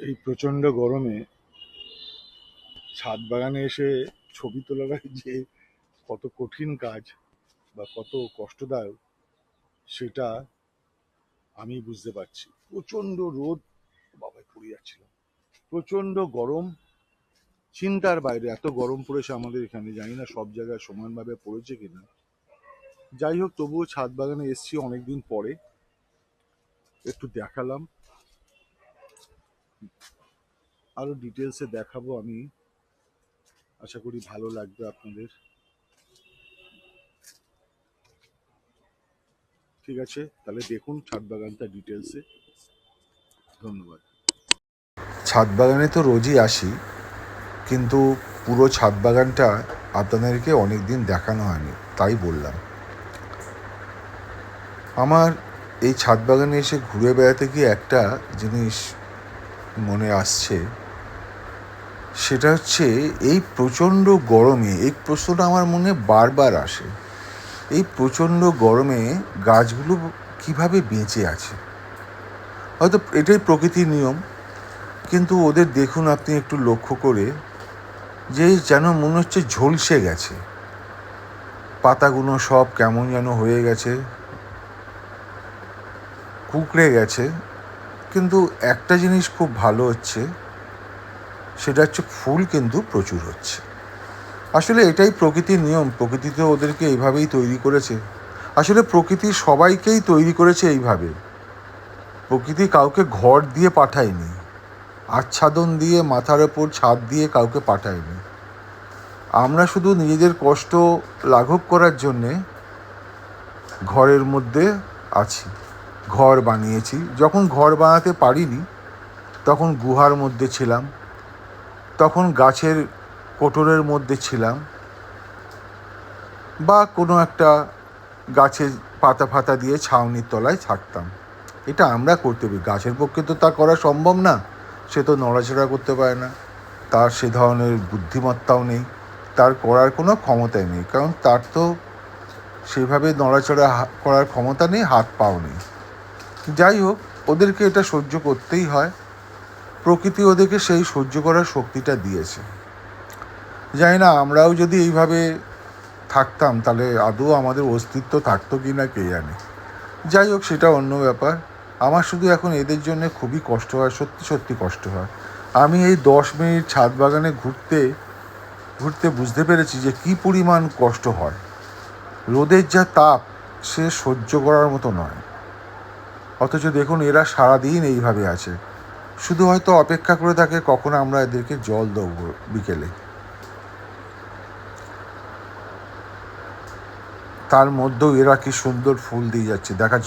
এই প্রচণ্ড গরমে ছাদ বাগানে এসে ছবি তোলাটা যে কত কঠিন কাজ বা কত কষ্টদায়ক, সেটা আমি বুঝতে পারছি। প্রচণ্ড রোদ বাবায় পড়ে যাচ্ছিলাম প্রচণ্ড গরম, চিন্তার বাইরে। এত গরম পড়েছে আমাদের এখানে, জানি না সব জায়গায় সমানভাবে পড়েছে কিনা। যাই হোক, তবুও ছাদ বাগানে এসছি অনেকদিন পরে। একটু দেখালাম। আরও ডিটেলসে দেখাবো আমি। আশা করি ভালো লাগবে আপনাদের। ঠিক আছে, তাহলে দেখুন ছাদ বাগানটা ডিটেলসে ধন্যবাদ। ছাদ বাগানে তো রোজই আসি, কিন্তু পুরো ছাদ বাগানটা আপনাদেরকে অনেক দিন দেখানো হয়নি, তাই বললাম। আমার এই ছাদ বাগানে এসে ঘুরে বেড়াতে গিয়ে একটা জিনিস মনে আসছে সেটা হচ্ছে এই প্রচণ্ড গরমে, এই প্রশ্নটা আমার মনে বারবার আসে, এই প্রচণ্ড গরমে গাছগুলো কীভাবে বেঁচে আছে? হয়তো এটাই প্রকৃতির নিয়ম, কিন্তু ওদের দেখুন আপনি একটু লক্ষ্য করে যে যেন মনে হচ্ছে ঝলসে গেছে। পাতাগুলো সব কেমন যেন হয়ে গেছে, কুকড়ে গেছে, কিন্তু একটা জিনিস খুব ভালো হচ্ছে সেটা হচ্ছে ফুল কিন্তু প্রচুর হচ্ছে। আসলে এটাই প্রকৃতির নিয়ম, প্রকৃতি তো ওদেরকে এইভাবেই তৈরি করেছে। আসলে প্রকৃতি সবাইকেই তৈরি করেছে এইভাবে। প্রকৃতি কাউকে ঘর দিয়ে পাঠায়নি, আচ্ছাদন দিয়ে মাথার ওপর ছাদ দিয়ে কাউকে পাঠায়নি। আমরা শুধু নিজেদের কষ্ট লাঘব করার জন্যে ঘরের মধ্যে আছি, ঘর বানিয়েছি। যখন ঘর বানাতে পারিনি, তখন গুহার মধ্যে ছিলাম। তখন গাছের কোটরের মধ্যে ছিলাম বা কোনো একটা গাছের পাতা ফাতা দিয়ে ছাউনির তলায় থাকতাম। এটা আমরা করতে পারি। গাছের পক্ষে তো তা করা সম্ভব না। সে তো নড়াচড়া করতে পারে না। তার সে ধরনের বুদ্ধিমত্তাও নেই। তার করার কোনো ক্ষমতাই নেই। কারণ তার তো সেভাবে নড়াচড়া করার ক্ষমতা নেই হাত পাও নেই। যাই হোক, ওদেরকে এটা সহ্য করতেই হয়। প্রকৃতি ওদেরকে সেই সহ্য করার শক্তিটা দিয়েছে। জানি না, আমরাও যদি এইভাবে থাকতাম, তাহলে আদৌ আমাদের অস্তিত্ব থাকতো কি না কে জানে। যাই হোক, সেটা অন্য ব্যাপার। আমার শুধু এখন এদের জন্য খুবই কষ্ট হয়, সত্যি সত্যি কষ্ট হয়। আমি এই দশ মিনিট ছাদ বাগানে ঘুরতে ঘুরতে বুঝতে পেরেছি যে কী পরিমাণ কষ্ট হয়। রোদের যা তাপ, সে সহ্য করার মতো নয়। অথচ দেখুন, এরা সারাদিন এইভাবে আছে। শুধু হয়তো অপেক্ষা করে থাকে কখন আমরা এদেরকে জল দেব বিকেলে। তার মধ্যেও এরা কি সুন্দর ফুল দিয়ে যাচ্ছে। দেখা